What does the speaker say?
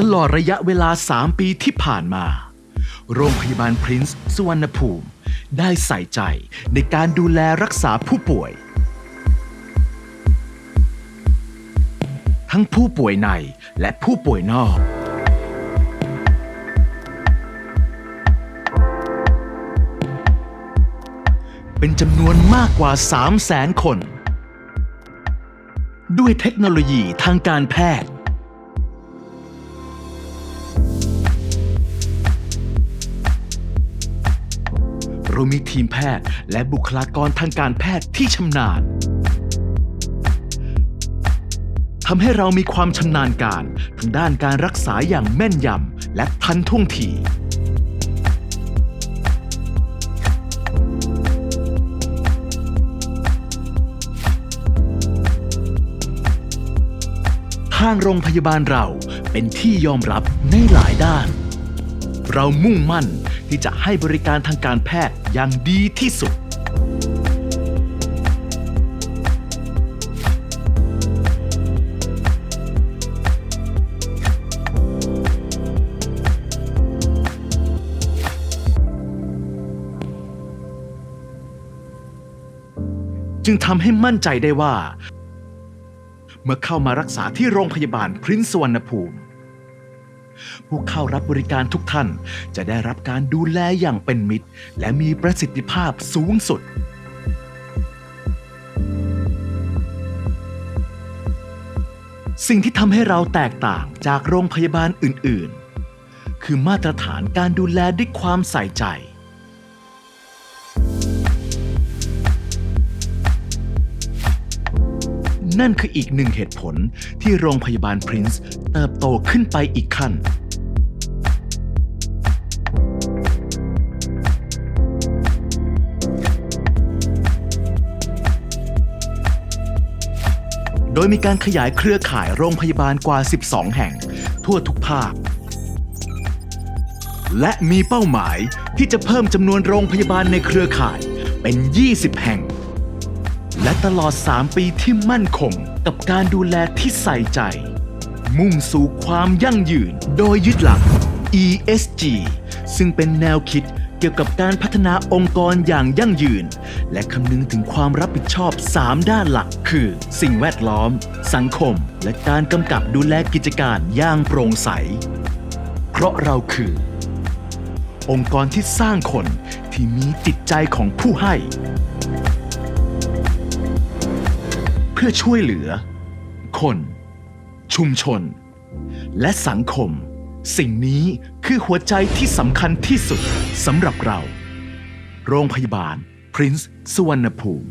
ตลอดระยะเวลา 3 ปีที่ผ่านมา โรงพยาบาลพรินซ์สุวรรณภูมิ ได้ใส่ใจในการดูแลรักษาผู้ป่วย ทั้งผู้ป่วยในและผู้ป่วยนอก เป็นจำนวนมากกว่า 3 0 0แสนคน ด้วยเทคโนโลยีทางการแพทย์ เรามีทีมแพทย์และบุคลากรทางการแพทย์ที่ชำนาญทำให้เรามีความชำนาญการทางด้านการรักษาอย่างแม่นยำและทันท่วงทีทางโรงพยาบาลเราเป็นที่ยอมรับในหลายด้าน เรามุ่งมั่น ที่จะให้บริการทางการแพทย์อย่างดีที่สุด จึงทำให้มั่นใจได้ว่า เมื่อเข้ามารักษาที่โรงพยาบาลพรินซ์สวรรณภูมิ ผู้เข้ารับบริการทุกท่านจะได้รับการดูแลอย่างเป็นมิตร และมีประสิทธิภาพสูงสุด สิ่งที่ทำให้เราแตกต่างจากโรงพยาบาลอื่น ๆ คือมาตรฐานการดูแลด้วยความใส่ใจ นั่นคืออีกหนึ่งเหตุผลที่โรงพยาบาลพรินซ์เติบโตขึ้นไปอีกขั้นโดยมีการขยายเครือข่ายโรงพยาบาลกว่า 12 แห่ง ทั่วทุกภาค และมีเป้าหมายที่จะเพิ่มจำนวนโรงพยาบาลในเครือข่ายเป็น 20 แห่ง และตลอด 3 ปีที่มั่นคงกับการดูแลที่ใส่ใจ มุ่งสู่ความยั่งยืนโดยยึดหลัก ESG ซึ่งเป็นแนวคิดเกี่ยวกับการพัฒนาองค์กรอย่างยั่งยืน และคำนึงถึงความรับผิดชอบ 3 ด้านหลัก คือ สิ่งแวดล้อม สังคม และการกำกับดูแลกิจการอย่างโปร่งใส เพราะเราคือ องค์กรที่สร้างคนที่มีจิตใจของผู้ให้ เพื่อช่วยเหลือ คน ชุมชน และสังคม สิ่งนี้คือหัวใจที่สำคัญที่สุดสำหรับเรา โรงพยาบาล พรินซ์สุวรรณภูมิ